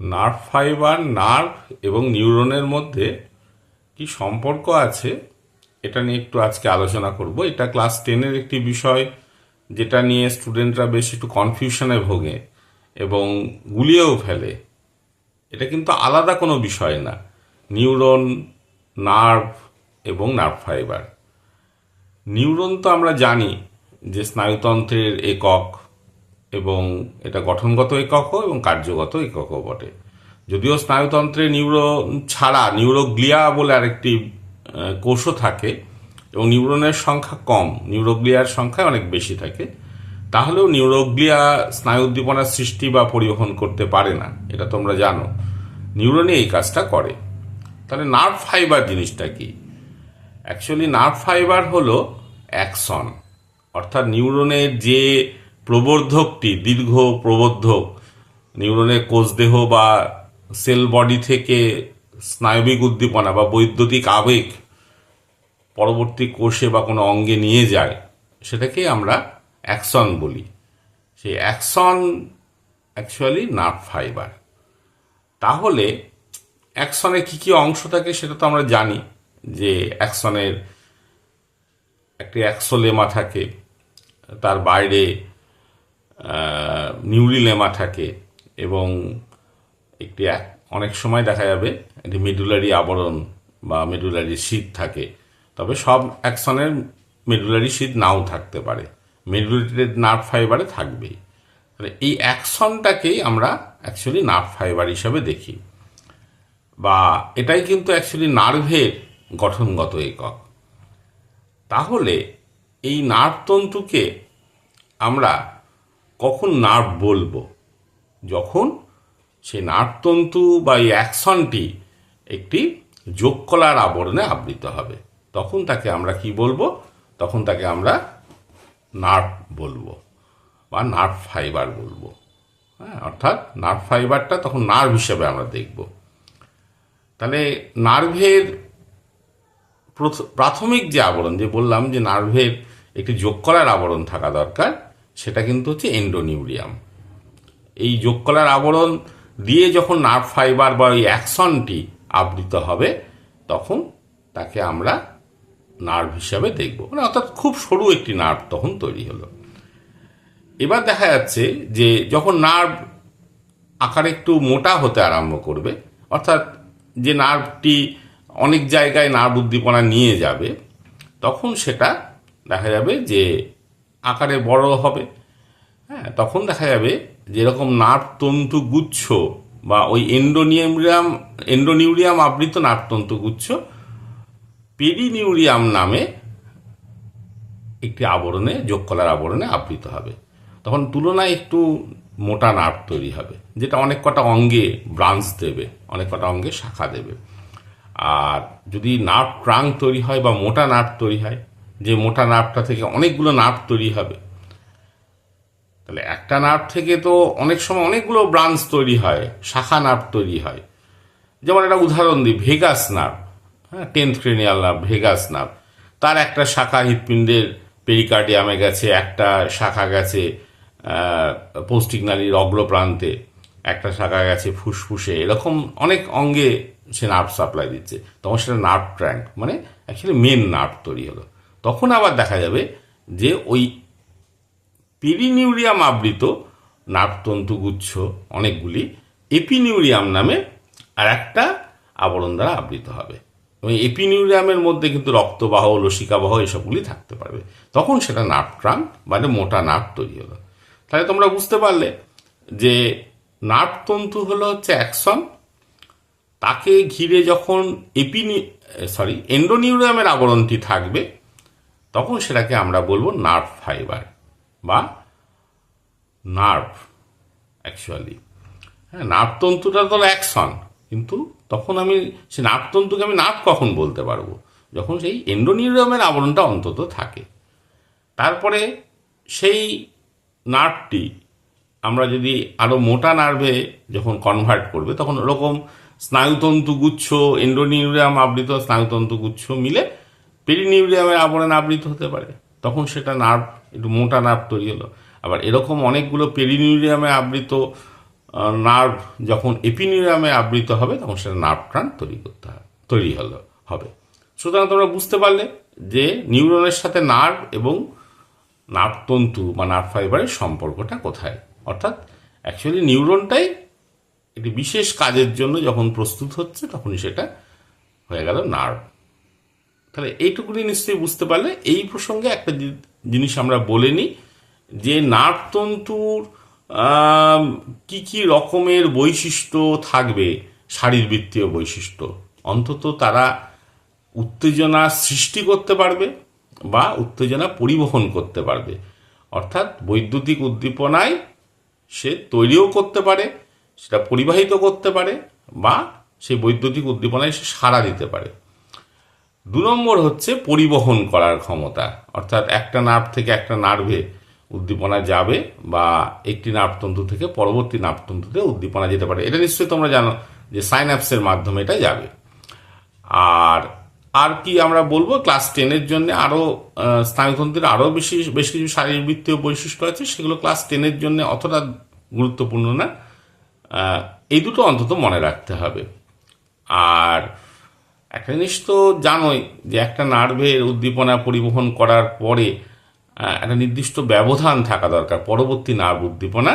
Nerve fibre, nerve এবং নিউরনের মধ্যে কি সম্পর্ক আছে, এটা নিয়ে একটু আজকে আলোচনা করব। এটা ক্লাস টেনের একটি বিষয়, যেটা নিয়ে স্টুডেন্টরা বেশ একটু কনফিউশনে ভোগে এবং গুলিয়েও ফেলে। এটা কিন্তু আলাদা কোনো বিষয় না। নিউরন, নার্ভ এবং নার্ভ ফাইবার। নিউরন তো আমরা জানি যে স্নায়ুতন্ত্রের একক। এবং এটা গঠনগত এককও এবং কার্যগত এককও বটে। যদিও স্নায়ুতন্ত্রে নিউরন ছাড়া, নিউরোগ্লিয়া বলে আরেকটি কোষও থাকে এবং নিউরনের সংখ্যা কম, নিউরোগ্লিয়ার সংখ্যা অনেক বেশি থাকে, তাহলেও নিউরোগ্লিয়া স্নায়ু উদ্দীপনার সৃষ্টি বা পরিবহন করতে পারে না, এটা তোমরা জানো। নিউরনে এই কাজটা করে। তাহলে নার্ভ ফাইবার জিনিসটা কি? অ্যাকচুয়ালি নার্ভ ফাইবার হলো অ্যাকশন অর্থাৎ নিউরনের যে প্রবর্ধকটি, দীর্ঘ প্রবর্ধক, নিউরনের কোষদেহ বা সেল বডি থেকে স্নায়বিক উদ্দীপনা বা বৈদ্যুতিক আবেগ পরবর্তী কোষে বা কোনো অঙ্গে নিয়ে যায়, সেটাকে আমরা অ্যাকশন বলি। সেই অ্যাকশন অ্যাকচুয়ালি নার্ভ ফাইবার। তাহলে অ্যাকশনে কি কি অংশ থাকে সেটা তো আমরা জানি, যে অ্যাকশনের একটি অ্যাক্সোলেমা থাকে, তার বাইরে নিউরিলেমা থাকে এবং একটি এক- অনেক সময় দেখা যাবে একটি মেডুলারি আবরণ বা মেডুলারি শীত থাকে। তবে সব অ্যাকশনের মেডুলারি শীত নাও থাকতে পারে। মেডুলারি নার্ভ ফাইবারে থাকবেই। তাহলে এই অ্যাকশনটাকেই আমরা অ্যাকচুয়ালি নার্ভ ফাইবার হিসাবে দেখি। বা এটাই কিন্তু অ্যাকচুয়ালি নার্ভের গঠনগত একক। তাহলে এই নার্ভ তন্তুকে আমরা কখন নার্ভ বলব? যখন সেই নার্ভতন্তু বা এই অ্যাকশনটি একটি যোগকলার আবরণে আবৃত হবে, তখন তাকে আমরা কি বলব? তখন তাকে আমরা নার্ভ বলব বা নার্ভ ফাইবার বলব। হ্যাঁ অর্থাৎ নার্ভ ফাইবারটা তখন নার্ভ হিসেবে আমরা দেখব। তাহলে নার্ভের প্রথ- প্রাথমিক যে আবরণ, যে বললাম যে নার্ভের একটি যোগ করার আবরণ থাকা দরকার সেটা কিন্তু হচ্ছে এন্ডোনিউরিয়াম এই যোগ কলার আবরণ দিয়ে যখন নার্ভ ফাইবার বা ওই অ্যাকশনটি আবৃত হবে, তখন তাকে আমরা নার্ভ হিসাবে দেখব। মানে অর্থাৎ খুব সরু একটি নার্ভ তখন তৈরি হলো। এবার দেখা যাচ্ছে যে যখন নার্ভ আকার একটু মোটা হতে আরম্ভ করবে, অর্থাৎ যে নার্ভটি অনেক জায়গায় নার্ভ উদ্দীপনা নিয়ে যাবে, তখন সেটা দেখা যাবে যে আকারে বড় হবে। হ্যাঁ তখন দেখা যাবে যেরকম নার্ভ তন্তু গুচ্ছ বা ওই এন্ডোনিউরিয়াম এন্ডোনিউরিয়াম আবৃত নার্ভ তন্তু গুচ্ছ, পেরিনিউরিয়াম নামে একটি আবরণে যোগ কলার আবরণে আবৃত হবে। তখন তুলনায় একটু মোটা নার্ভ তৈরি হবে, যেটা অনেক কটা অঙ্গে ব্রাঞ্চ দেবে, অনেক কটা অঙ্গে শাখা দেবে। আর যদি নার্ভ ট্রাঙ্ক তৈরি হয় বা মোটা নার্ভ তৈরি হয় যে মোটা নার্ভটা থেকে অনেকগুলো নার্ভ তৈরি হবে। তাহলে একটা নার্ভ থেকে তো অনেক সময় অনেকগুলো ব্রাঞ্চ তৈরি হয়, শাখা নার্ভ তৈরি হয়। যেমন একটা উদাহরণ দিই, ভেগাস নার্ভ হ্যাঁ tenth cranial nerve, vagus nerve. তার একটা শাখা হৃৎপিণ্ডের পেরিকার্ডিয়ামে গেছে, একটা শাখা গেছে পৌষ্টিক নালীর অগ্রপ্রান্তে, একটা শাখা গেছে ফুসফুসে, এরকম অনেক অঙ্গে সে নার্ভ সাপ্লাই দিচ্ছে। তখন সেটা নার্ভ ট্র্যাঙ্ক মানে অ্যাকচুয়ালি মেন নার্ভ তৈরি হলো। তখন আবার দেখা যাবে যে ওই পেরিনিউরিয়াম আবৃত নাটতন্তুগুচ্ছ অনেকগুলি এপিনিউরিয়াম নামে আর একটা আবরণ দ্বারা আবৃত হবে। এবং এপিনিউরিয়ামের মধ্যে কিন্তু রক্তবাহ, লসিকাবাহ এসবগুলি থাকতে পারবে। তখন সেটা নার্ভ ট্রাঙ্ক মানে মোটা নার্ভ তৈরি হলো। তাহলে তোমরা বুঝতে পারলে যে নার্ভ তন্তু হলো হচ্ছে অ্যাকশন তাকে ঘিরে যখন এপিনি সরি এন্ডোনিউরিয়ামের আবরণটি থাকবে তখন সেটাকে আমরা বলব নার্ভ ফাইবার বা নার্ভ অ্যাকচুয়ালি হ্যাঁ নার্ভতন্তুটা তো অ্যাকশন কিন্তু তখন আমি, সে নার্ভতন্তুকে আমি নার্ভ কখন বলতে পারব? যখন সেই এন্ডোনিউরিয়ামের আবরণটা অন্তত থাকে। তারপরে সেই নার্ভটি আমরা যদি আরও মোটা নার্ভে যখন কনভার্ট করবে, তখন ওরকম স্নায়ুতন্তু গুচ্ছ এন্ডোনিউরিয়াম আবৃত স্নায়ুতন্তু গুচ্ছ মিলে পেরিনিউরিয়ামের আবরণ আবৃত হতে পারে। তখন সেটা নার্ভ, একটু মোটা নার্ভ তৈরি হলো। আবার এরকম অনেকগুলো পেরিনিউরিয়ামে আবৃত নার্ভ যখন এপিনিউরিয়ামে আবৃত হবে, তখন সেটা নার্ভ ট্রান তৈরি করতে হবে তৈরি হলো, হবে। সুতরাং তোমরা বুঝতে পারলে যে নিউরনের সাথে নার্ভ এবং নার্ভ তন্তু বা নার্ভ ফাইবারের সম্পর্কটা কোথায়। অর্থাৎ অ্যাকচুয়ালি নিউরনটাই একটি বিশেষ কাজের জন্য যখন প্রস্তুত হচ্ছে, তখনই সেটা হয়ে গেল নার্ভ। তাহলে এইটুকুনি নিশ্চয়ই বুঝতে পারলে। এই প্রসঙ্গে একটা জিনিস আমরা বলে নিই যে নার্ভতন্তুর আম, কি কি রকমের বৈশিষ্ট্য থাকবে শারীরবৃত্তীয় বৈশিষ্ট্য? অন্তত তারা উত্তেজনা সৃষ্টি করতে পারবে বা উত্তেজনা পরিবহন করতে পারবে। অর্থাৎ বৈদ্যুতিক উদ্দীপনায় সে তৈরিও করতে পারে সেটা পরিবাহিত করতে পারে বা সেই বৈদ্যুতিক উদ্দীপনায় সে সাড়া দিতে পারে। দু নম্বর হচ্ছে পরিবহন করার ক্ষমতা। অর্থাৎ একটা নার্ভ থেকে একটা নার্ভে উদ্দীপনা যাবে বা একটি নার্ভতন্তু থেকে পরবর্তী নার্ভতন্তুতে উদ্দীপনা যেতে পারে। এটা নিশ্চয়ই তোমরা জানো যে সাইন্যাপসের মাধ্যমে এটা যাবে। আর আর কি আমরা বলব? ক্লাস টেনের জন্য আরও স্নায়ুতন্ত্রের আরও বেশি, বেশ কিছু শারীরবৃত্তীয় বৈশিষ্ট্য আছে। সেগুলো ক্লাস টেনের জন্য অতটা গুরুত্বপূর্ণ না। এই দুটো অন্তত মনে রাখতে হবে। আর একটা জিনিস তো জানোই যে একটা নার্ভের উদ্দীপনা পরিবহন করার পরে একটা নির্দিষ্ট ব্যবধান থাকা দরকার, পরবর্তী নার্ভ উদ্দীপনা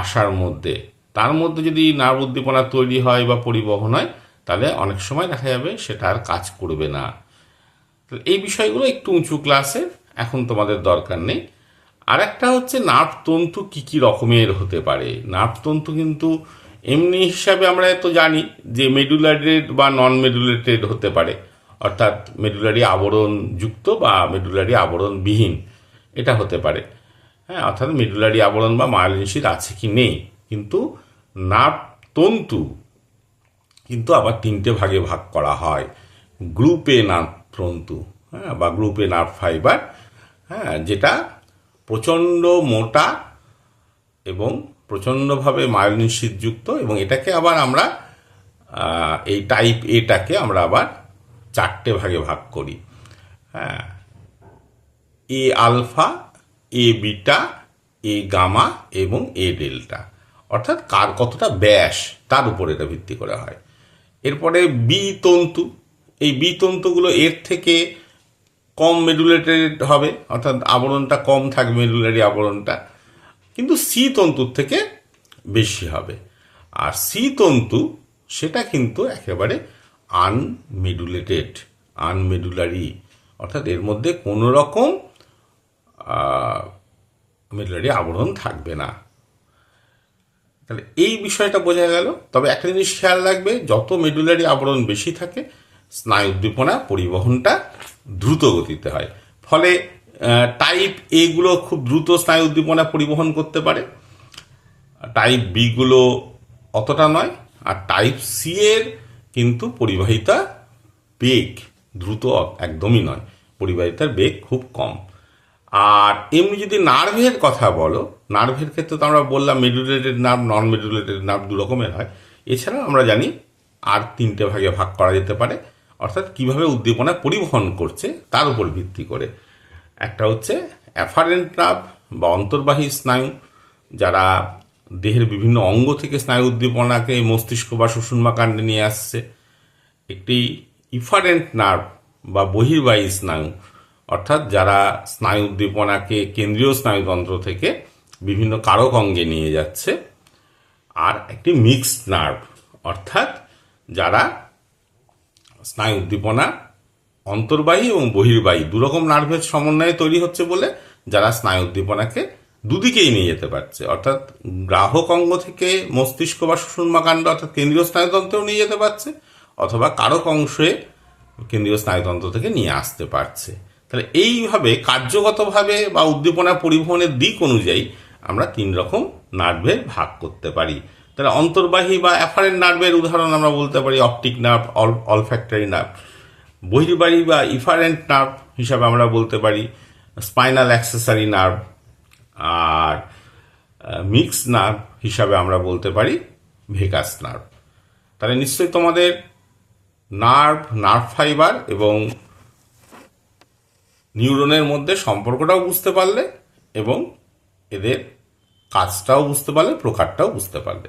আসার মধ্যে। তার মধ্যে যদি নার্ভ উদ্দীপনা তৈরি হয় বা পরিবহন হয়, তাহলে অনেক সময় দেখা যাবে সেটা আর কাজ করবে না। এই বিষয়গুলো একটু উঁচু ক্লাসে এখন তোমাদের দরকার নেই। আর একটা হচ্ছে, নার্ভ তন্তু কি কি রকমের হতে পারে? নার্ভ তন্তু কিন্তু এমনি হিসাবে আমরা তো জানি যে মেডুলারেটেড বা নন মেডুলেটেড হতে পারে। অর্থাৎ মেডুলারি আবরণ যুক্ত বা মেডুলারি আবরণ বিহীন এটা হতে পারে। হ্যাঁ অর্থাৎ মেডুলারি আবরণ বা মায়োলিনশিট আছে কি নেই। কিন্তু নার্ভ তন্তু কিন্তু আবার তিনটে ভাগে ভাগ করা হয়। গ্রুপে নার্ভ তন্তু হ্যাঁ বা গ্রুপে নার্ভ ফাইবার হ্যাঁ যেটা প্রচণ্ড মোটা এবং প্রচণ্ডভাবে মায়োলিন শীতযুক্ত এবং এটাকে আবার আমরা এই টাইপ এটাকে আমরা আবার চারটে ভাগে ভাগ করি। হ্যাঁ। A alpha A beta A gamma এবং এ ডেল্টা অর্থাৎ কার কতটা ব্যাস, তার উপর এটা ভিত্তি করে হয়। এরপরে বি তন্তু। এই বি তন্তুগুলো এর থেকে কম মেডুলেটেড হবে, অর্থাৎ আবরণটা কম থাকবে মেডুলারি আবরণটা। কিন্তু সি তন্তুর থেকে বেশি হবে। আর সি তন্তু, সেটা কিন্তু একেবারে আনমেডুলেটেড, আনমেডুলারি। অর্থাৎ এর মধ্যে কোনো রকম মেডুলারি আবরণ থাকবে না। তাহলে এই বিষয়টা বোঝা গেল। তবে একটা জিনিস খেয়াল রাখবে, যত মেডুলারি আবরণ বেশি থাকে স্নায়ু উদ্দীপনা পরিবহনটা দ্রুত গতিতে হয়। ফলে টাইপ এগুলো খুব দ্রুত স্নায়ু উদ্দীপনা পরিবহন করতে পারে। টাইপ বিগুলো অতটা নয়। আর টাইপ সি এর কিন্তু পরিবাহিতা বেগ দ্রুত একদমই নয়। পরিবাহিতার বেগ খুব কম। আর এমনি যদি নার্ভের কথা বলো নার্ভের ক্ষেত্রে তো আমরা বললাম মেডুলেটেড নার্ভ নন মেডুলেটেড নার্ভ দু রকমের হয়। এছাড়াও আমরা জানি আর তিনটে ভাগে ভাগ করা যেতে পারে। অর্থাৎ কীভাবে উদ্দীপনা পরিবহন করছে, তার উপর ভিত্তি করে। একটা হচ্ছে অ্যাফারেন্ট নার্ভ বা অন্তর্বাহী স্নায়ু, যারা দেহের বিভিন্ন অঙ্গ থেকে স্নায়ু উদ্দীপনাকে মস্তিষ্ক বা সুষুম্না কাণ্ডে নিয়ে আসছে। একটি ইফারেন্ট নার্ভ বা বহির্বাহী স্নায়ু, অর্থাৎ যারা স্নায়ু উদ্দীপনাকে কেন্দ্রীয় স্নায়ুতন্ত্র থেকে বিভিন্ন কারক অঙ্গে নিয়ে যাচ্ছে। আর একটি মিক্সড নার্ভ, অর্থাৎ যারা স্নায়ু উদ্দীপনা অন্তর্বাহী এবং বহির্বাহী, দুরকম নার্ভের সমন্বয়ে তৈরি হচ্ছে বলে যারা স্নায়ু উদ্দীপনাকে দুদিকেই নিয়ে যেতে পারছে। অর্থাৎ গ্রাহক অঙ্গ থেকে মস্তিষ্ক বা সুষুম্নাকাণ্ড অর্থাৎ কেন্দ্রীয় স্নায়ুতন্ত্রেও নিয়ে যেতে পারছে, অথবা কারক অংশে কেন্দ্রীয় স্নায়ুতন্ত্র থেকে নিয়ে আসতে পারছে। তাহলে এইভাবে কার্যগতভাবে বা উদ্দীপনা পরিবহনের দিক অনুযায়ী আমরা তিন রকম নার্ভের ভাগ করতে পারি। তাহলে অন্তর্বাহী বা অ্যাফারেন্ট নার্ভের উদাহরণ আমরা বলতে পারি, অপটিক নার্ভ, অল, অলফ্যাক্টরি নার্ভ। বহির্বাহী বা ইফারেন্ট নার্ভ হিসাবে আমরা বলতে পারি স্পাইনাল অ্যাক্সেসারি নার্ভ আর মিক্স নার্ভ হিসাবে আমরা বলতে পারি ভেকাস নার্ভ তাহলে নিশ্চয়ই তোমাদের নার্ভ নার্ভ ফাইবার এবং নিউরনের মধ্যে সম্পর্কটাও বুঝতে পারলে এবং এদের কাজটাও বুঝতে পারলে, প্রকারটাও বুঝতে পারলে।